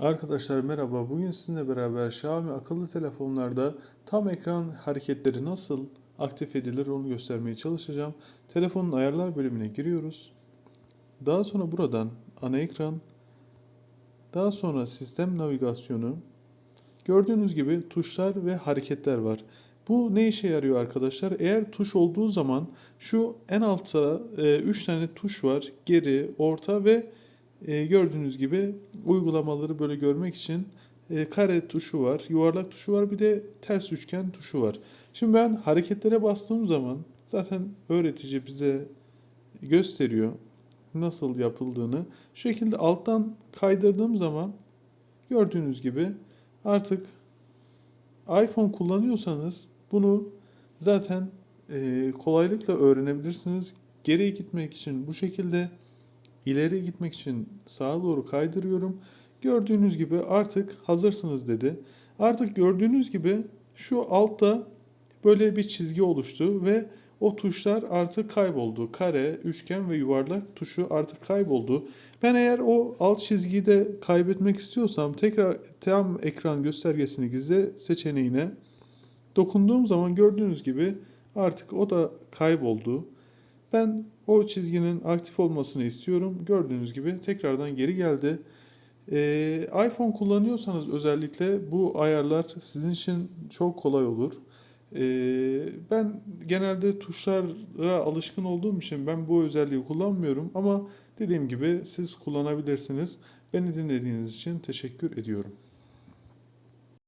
Arkadaşlar merhaba. Bugün sizinle beraber Xiaomi akıllı telefonlarda tam ekran hareketleri nasıl aktif edilir onu göstermeye çalışacağım. Telefonun ayarlar bölümüne giriyoruz. Daha sonra buradan ana ekran, daha sonra sistem navigasyonu. Gördüğünüz gibi tuşlar ve hareketler var. Bu ne işe yarıyor arkadaşlar? Eğer tuş olduğu zaman şu en altta 3 tane tuş var. Geri, orta ve e, gördüğünüz gibi uygulamaları böyle görmek için e, kare tuşu var, yuvarlak tuşu var, bir de ters üçgen tuşu var. Şimdi ben hareketlere bastığım zaman zaten öğretici bize gösteriyor nasıl yapıldığını. Şu şekilde alttan kaydırdığım zaman gördüğünüz gibi artık iPhone kullanıyorsanız bunu zaten e, kolaylıkla öğrenebilirsiniz. Geriye gitmek için bu şekilde İleri gitmek için sağa doğru kaydırıyorum. Gördüğünüz gibi artık hazırsınız dedi. Artık gördüğünüz gibi şu altta böyle bir çizgi oluştu ve o tuşlar artık kayboldu. Kare, üçgen ve yuvarlak tuşu artık kayboldu. Ben eğer o alt çizgiyi de kaybetmek istiyorsam tekrar tam ekran göstergesini gizle seçeneğine dokunduğum zaman gördüğünüz gibi artık o da kayboldu. Ben o çizginin aktif olmasını istiyorum. Gördüğünüz gibi tekrardan geri geldi. Ee, iPhone kullanıyorsanız özellikle bu ayarlar sizin için çok kolay olur. Ee, ben genelde tuşlara alışkın olduğum için ben bu özelliği kullanmıyorum ama dediğim gibi siz kullanabilirsiniz. Beni dinlediğiniz için teşekkür ediyorum.